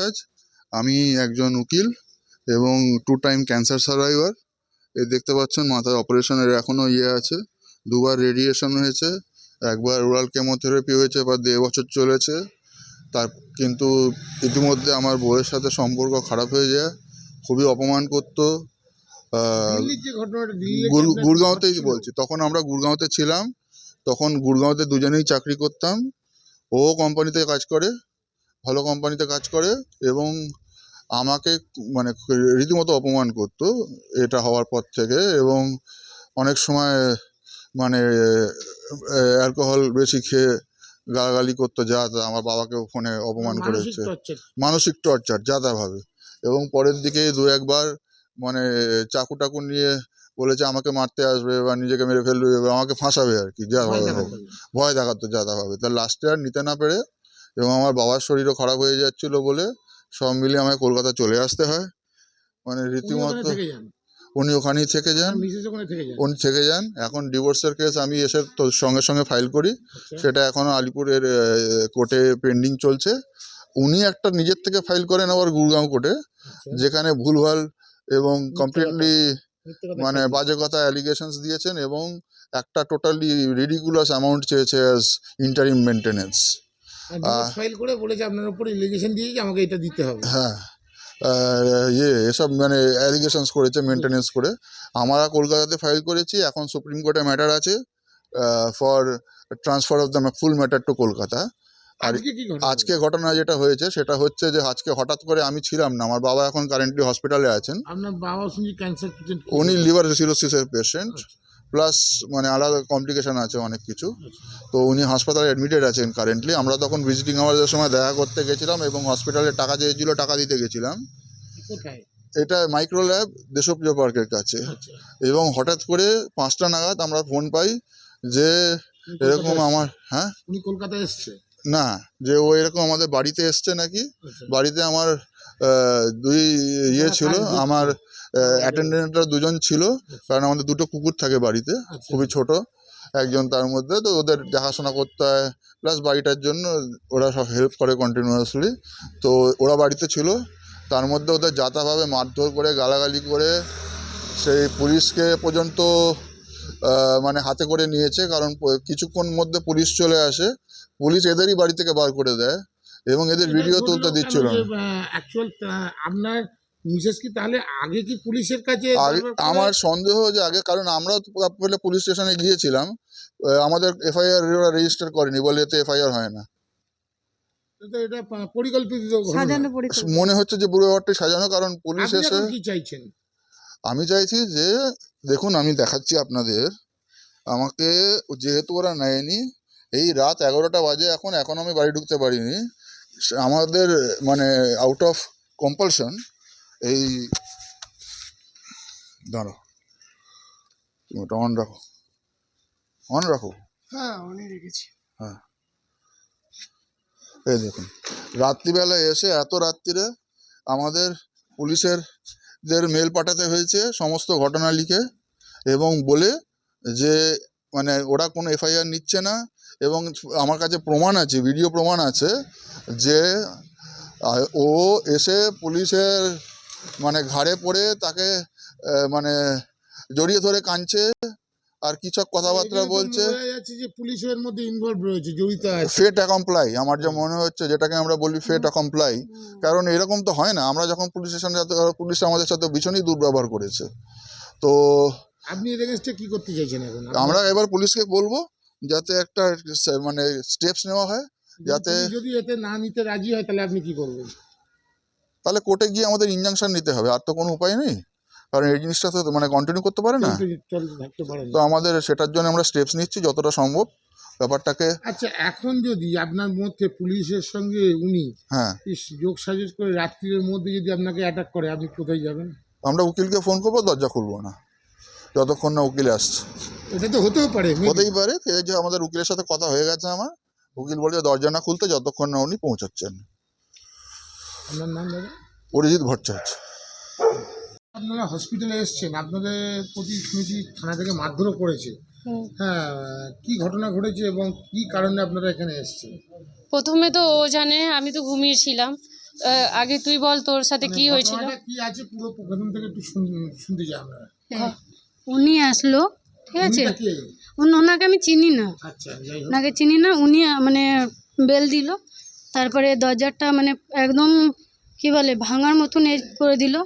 ভট্টাচ আমি একজন উকিল এবং টু টাইম ক্যান্সার সার্ভাইভার এ দেখতে পাচ্ছেন মাথায় অপারেশনের এখনও ইয়ে আছে। দুবার রেডিয়েশন হয়েছে একবার ওরাল কেমোথেরাপি হয়েছে বা দেড় বছর চলেছে। তার কিন্তু ইতিমধ্যে আমার বউয়ের সাথে সম্পর্ক খারাপ হয়ে যায় খুবই অপমান করতো। গুরগাঁওতেই বলছি তখন আমরা গুরগাঁওতে ছিলাম তখন গুরগাঁওতে দুজনেই চাকরি করতাম। ও কোম্পানিতে কাজ করে ভালো কোম্পানিতে কাজ করে এবং আমাকে মানে রীতিমতো অপমান করতো এটা হওয়ার পর থেকে এবং অনেক সময় মানে অ্যালকোহল বেশি খেয়ে গালাগালি করতো যা তা আমার বাবাকে ফোনে অপমান করেছে মানসিক টর্চার যাতাভাবে এবং পরের দিকে দু একবার মানে চাকু টাকু নিয়ে বলেছে আমাকে মারতে আসবে বা নিজেকে মেরে ফেলবে বা আমাকে ফাঁসাবে আর কি যা ভয় দেখাতে হোক। হবে। ভয় দেখাতো যাতাভাবে তা লাস্টে আর নিতে না পেরে এবং আমার বাবার শরীরও খারাপ হয়ে যাচ্ছিল বলে সব মিলিয়ে আমায় কলকাতা চলে আসতে হয়। মানে রীতিমতো উনি ওখানেই থেকে যান। উনি থেকে যান। এখন ডিভোর্সের কেস আমি এসে তো সঙ্গে সঙ্গে ফাইল করি। আচ্ছা। সেটা এখনও আলিপুরের কোর্টে পেন্ডিং চলছে। উনি একটা নিজের থেকে ফাইল করেন আবার গুরগাঁও কোর্টে আচ্ছা। যেখানে ভুলভাল এবং কমপ্লিটলি মানে। বাজে কথা অ্যালিগেশনস দিয়েছেন এবং একটা টোটালি রিডিকুলাস অ্যামাউন্ট চেয়েছে অ্যাজ ইন্টারিম মেনটেনেন্স ফাইল করে বলেছে আপনার উপর ইলিগেশন দিয়েছে আমাকে এটা দিতে হবে? হ্যাঁ ইয়ে এসব মানে অ্যালিগেশনস করেছে মেনটেনেন্স করে। আমরা কলকাতাতে ফাইল করেছি এখন সুপ্রিম কোর্টে ম্যাটার আছে for transfer of the full matter to Kolkata. আর আজকে ঘটনা যেটা হয়েছে সেটা হচ্ছে যে আজকে হঠাৎ করে আমি ছিলাম না আমার বাবা এখন কারেন্টলি হসপিটালে আছেন। আপনার বাবা শুনছি ক্যান্সার উনি লিভার সিরোসিসের পেশেন্ট প্লাস মানে আলাদা কমপ্লিকেশান আছে অনেক কিছু। তো উনি হাসপাতালে অ্যাডমিটেড আছেন কারেন্টলি আমরা তখন ভিজিটিং আওয়ার্সের সময় দেখা করতে গেছিলাম এবং হসপিটালে টাকা চেয়েছিল টাকা দিতে গেছিলাম। এটা মাইক্রো ল্যাব দেশপ্রিয় পার্কের কাছে। আচ্ছা। এবং হঠাৎ করে পাঁচটা নাগাদ আমরা ফোন পাই যে এরকম আমার হ্যাঁ? উনি কলকাতায় এসছে? না যে ও এরকম আমাদের বাড়িতে এসছে নাকি? আচ্ছা। বাড়িতে আমার দুই ইয়ে ছিল আমার অ্যাটেন্ডেন্টরা দুজন ছিল কারণ আমাদের দুটো কুকুর থাকে বাড়িতে আচ্ছা। খুবই ছোট একজন তার মধ্যে তো ওদের দেখাশোনা করতে হয় প্লাস বাড়িটার জন্য ওরা সব হেল্প করে কন্টিনিউয়াসলি তো ওরা বাড়িতে ছিল তার মধ্যে ওদের যাতাভাবে মারধর করে গালাগালি করে সেই পুলিশকে পর্যন্ত মানে হাতে করে নিয়েছে কারণ কিছুক্ষণ মধ্যে পুলিশ চলে আসে পুলিশ এদেরই বাড়ি থেকে বার করে দেয় এবং এদের ভিডিও তুলতে দিচ্ছিল না আপনার মিসেস কি তাহলে আগে কি পুলিশের কাছে আগে আমার সন্দেহ যে আগে কারণ আমরাও তো পেলে পুলিশ স্টেশনে গিয়েছিলাম। আমাদের এফআইআর রেজিস্টার করেনি বলে এতে এফআইআর হয় না। এটা পরিকল্পিত মনে হচ্ছে যে বুড়ো ঘরটি সাজানো কারণ পুলিশ এসে কি চাইছেন? আমি চাইছি যে দেখুন আমি দেখাচ্ছি আপনাদের। আমাকে যেহেতু ওরা নেয়নি এই রাত এগারোটা বাজে এখন এখন আমি বাড়ি ঢুকতে পারিনি। আমাদের মানে আউট অফ কম্পালশন এই দাঁড়ো তুমি ওটা অন রাখো। অন রাখো? হ্যাঁ উনি রেখেছি। হ্যাঁ। এই দেখুন রাত্রিবেলা এসে এত রাত্রিরে আমাদের পুলিশের দের মেল পাঠাতে হয়েছে সমস্ত ঘটনা লিখে এবং বলে যে মানে ওরা কোনো এফআইআর নিচ্ছে না এবং আমার কাছে প্রমাণ আছে ভিডিও প্রমাণ আছে যে ও এসে পুলিশের মানে ঘাড়ে পড়ে তাকে মানে জড়িয়ে ধরে কাঁদছে আর কিছু কথাবার্তা বলছে। বোঝা যে পুলিশের মধ্যে ইনভলভ রয়েছে জড়িত ফেট অ্যাকমপ্লাই আমার যা মনে হচ্ছে যেটাকে আমরা বলি ফেট অ্যাকমপ্লাই কারণ এরকম তো হয় না আমরা যখন পুলিশ স্টেশনে যেতে পুলিশ আমাদের সাথে ভীষণই দুর্ব্যবহার করেছে। তো আপনি এর কি করতে চাইছেন এখন? আমরা এবার পুলিশকে বলব যাতে একটা মানে স্টেপস নেওয়া হয় যাতে যদি এতে না নিতে রাজি হয় তাহলে আপনি কি করবেন? তাহলে কোর্টে গিয়ে আমাদের ইনজাংশন নিতে হবে আর তো কোনো উপায় নেই। কারণ এই জিনিসটা তো মানে কন্টিনিউ করতে পারে না। তো আমাদের সেটার জন্য আমরা স্টেপস নিচ্ছি যতটা সম্ভব। ব্যাপারটাকে আচ্ছা এখন যদি আপনার মধ্যে পুলিশের সঙ্গে উনি হ্যাঁ। যোগ সাজস করে রাত্রির মধ্যে যদি আপনাকে অ্যাটাক করে আপনি কোথায় যাবেন? আমরা উকিলকে ফোন করব দরজা খুলবো না। যতক্ষণ না উকিল আসছে। এটা তো হতেও পারে হতেই পারে। যে আমাদের উকিলের সাথে কথা হয়ে গেছে আমার। উকিল বলছে দরজা না খুলতে যতক্ষণ না উনি পৌঁছাচ্ছেন। আপনার নাম দাদা? অরিজিৎ ভট্টাচার্য। আপনারা হসপিটালে এসেছেন আপনাদের প্রতি শুনেছি থানা থেকে মারধরও করেছে। হ্যাঁ কি ঘটনা ঘটেছে এবং কি কারণে আপনারা এখানে এসেছেন? প্রথমে তো ও জানে আমি তো ঘুমিয়েছিলাম। আহ, আগে তুই বল তোর সাথে কি মানে হয়েছিল? ঘটনাটা কি আছে পুরো প্রথম থেকে একটু শুন- শুনতে চাই আমরা হ্যাঁ, উনি আসলো ঠিক আছে? কে? উন- ওনাকে আমি চিনি না। আচ্ছা যাই হোক। ওনাকে চিনি না উনি মানে বেল দিল। তারপরে দরজাটা মানে একদম কি বলে ভাঙার মতন এ করে দিল।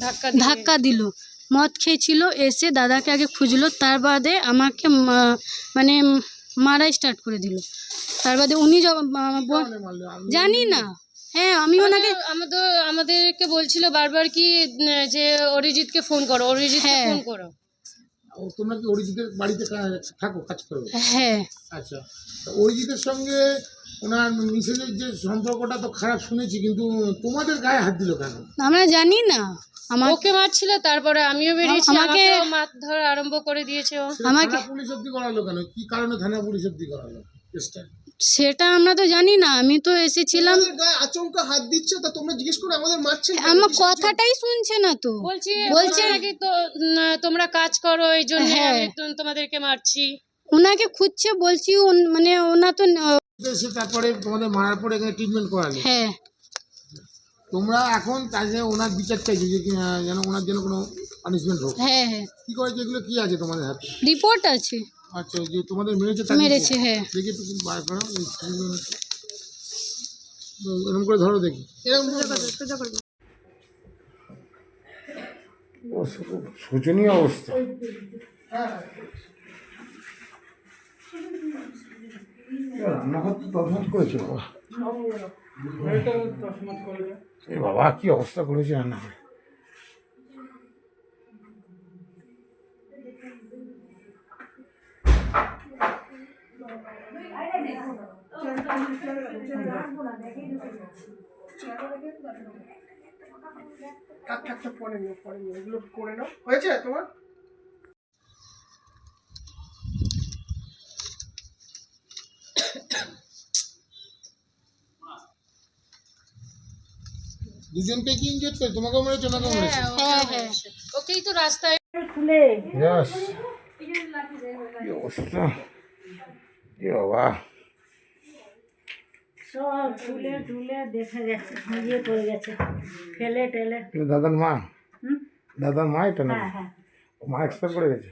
ধাক্কা? ধাক্কা দিল। মদ খেয়েছিল এসে দাদাকে আগে খুঁজলো তার বাদে আমাকে মা- মানে মারা স্টার্ট করে দিল। তার বাদে উনি জানি না। হ্যাঁ আমি ওনাকে আমাদের- আমাদের আমাদেরকে বলছিল বারবার কি যে অরিজিৎকে ফোন করো অরিজিৎকে হ্যাঁ। ফোন করো। তোমরা কি অরিজিতের বাড়িতে থাকো কাজ করো? হ্যাঁ। আচ্ছা। অরিজিতের সঙ্গে ওনার মিসেজের যে সম্পর্কটা তো খারাপ শুনেছি কিন্তু তোমাদের গায়ে হাত দিল কেন? আমরা জানি না। মারছিল তারপরে আমিও বেরিয়েছি আমাকে- মারধর আরম্ভ করে দিয়েছে ও। আমাকে- পুলিশ অব্দি করালো কেন? কি কারণে থানা পুলিশ অব্দি করালো কেসটা? সেটা আমরা তো জানি না আমি তো এসেছিলাম আচমকা হাত দিচ্ছে তা তোমরা জিজ্ঞেস করে আমাদের মারছেন কেন? আমার কথাটাই শুনছে না তো। বলছি বলছে- নাকি তো তোমরা কাজ করো এই জন্য হ্যাঁ। তোমাদেরকে মারছি। ওনাকে খুঁজছে বলছি মানে ওনা তো এসে তারপরে তোমাদের মারার পরে এখানে ট্রিটমেন্ট করালে। হ্যাঁ। তোমরা এখন তাই যে ওনার বিচার চাইছো যে কি- যেন ওনার জন্য কোনো পানিশমেন্ট হোক। হ্যাঁ হ্যাঁ। কি করে যেগুলো কি আছে তোমাদের হাতে? রিপোর্ট আছে। আচ্ছা যে তোমাদের মেরেছে তার মেরেছে হ্যাঁ। দেখি একটু বার করো এই। তো এরকম করে ধরো দেখি। এরকম শোচনীয় অবস্থা। বাবা, কি অবস্থা করেছে রান্নাঘরে? থাক থাক থাক, পরে নিও পরে নিও। এগুলো করে নাও। হয়েছে তোমার? দুজনকে কি ইনজেক্ট করে? মেরেছে ওনাকেও মেরেছে? হ্যাঁ হ্যাঁ। ওকেই তো রাস্তায় ইয়াস কি অবস্থা? এ বাবা। সব ঝুলে ঝুলে দেখা গেছে ঝুলিয়ে পড়ে গেছে। ফেলে টেলে। দাদার মা? দাদার মা এটা না হ্যাঁ হ্যাঁ। মা এক্সপায়ার করে গেছে?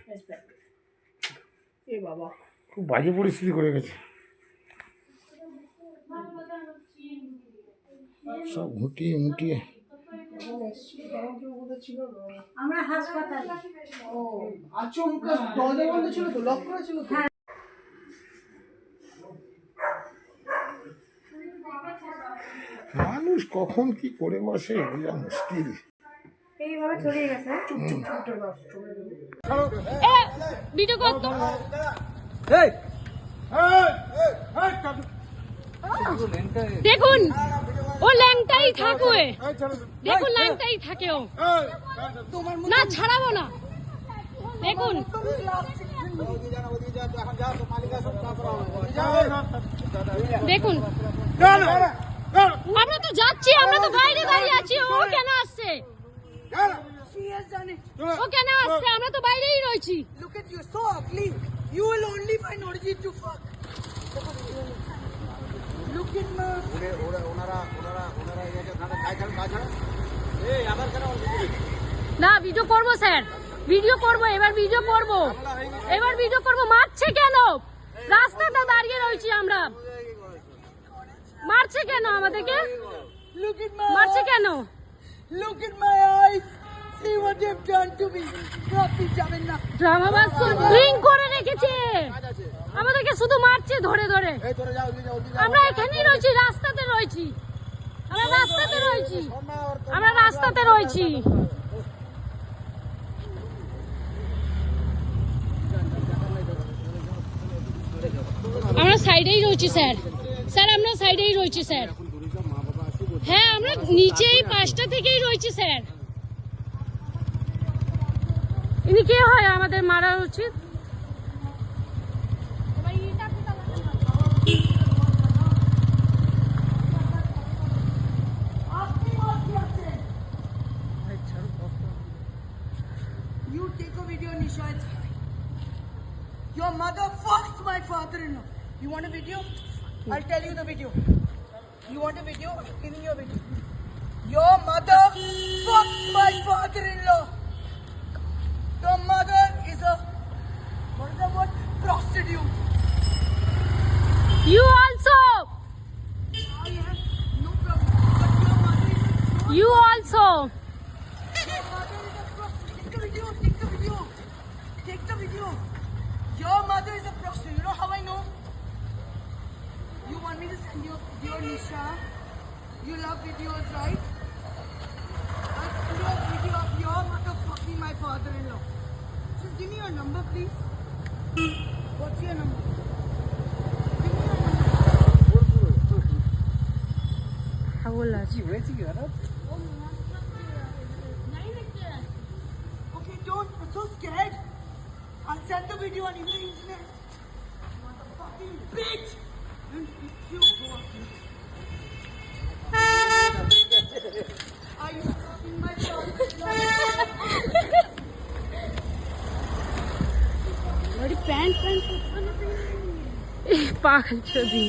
এ বাবা। খুব বাজে পরিস্থিতি করে গেছে। সব ঘুটিয়ে মুটিয়ে। আমরা হাসপাতালে। আচমকা দরজা বন্ধ ছিল তো? লক করা ছিল তো? মানুষ কখন কি করে বসে বোঝা মুশকিল। এইভাবে ছড়িয়ে গেছে। ভিডিও কর তো। দেখুন। ও ল্যাংটাই থাকবে দেখুন ল্যাংটাই থাকে ও। না ছাড়াবো না। দেখুন। দেখুন। আমরা তো যাচ্ছি আমরা তো বাইরে দাঁড়িয়ে আছি। ও কেন আসছে? ও কেন আসছে? আমরা তো বাইরেই রয়েছি। Look at you, so ugly. You will only find Orjit to fuck. Look at my. না ভিডিও করব স্যার। ভিডিও করব এবার ভিডিও করব। এবার ভিডিও করব মারছে কেন? রাস্তাতে দাঁড়িয়ে রয়েছি আমরা। মারছে কেন আমাদেরকে? মারছে কেন? Look at my eyes. See what they've done to me. Properly যাবেন না। ড্রামাবাজ ড্রিঙ্ক করে রেখেছে। আমাদেরকে শুধু মারছে ধরে ধরে। আমরা এখানেই রয়েছি রাস্তাতে রয়েছি। আমরা রাস্তাতে রয়েছি। আমরা রাস্তাতে রয়েছি। আমরা সাইডেই রয়েছি স্যার। স্যার আমরা সাইডেই রয়েছি স্যার। হ্যাঁ আমরা নিচেই পাঁচটা থেকেই রয়েছি স্যার। ইনি কে হয় আমাদের মারা উচিত। Video? I'm giving you a video. Your mother fucked my father-in-law. Your mother is a what is the word? Prostitute. You also. I have no problem. But your mother is a You also. Your mother is a prostitute. Take the video. Take the video. Take the video. Your mother is a prostitute. You know how I know? You want me to send you a video, Nisha? You love videos, right? Let's do a video of your motherfucking my father-in-law. Just give me your number, please. What's your number? Give me your number. How old are you? Okay, don't. I'm so scared. I'll send the video on the internet. Motherfucking bitch! And if you go up are you stopping my vlog? What a pant pant. पागल चोदी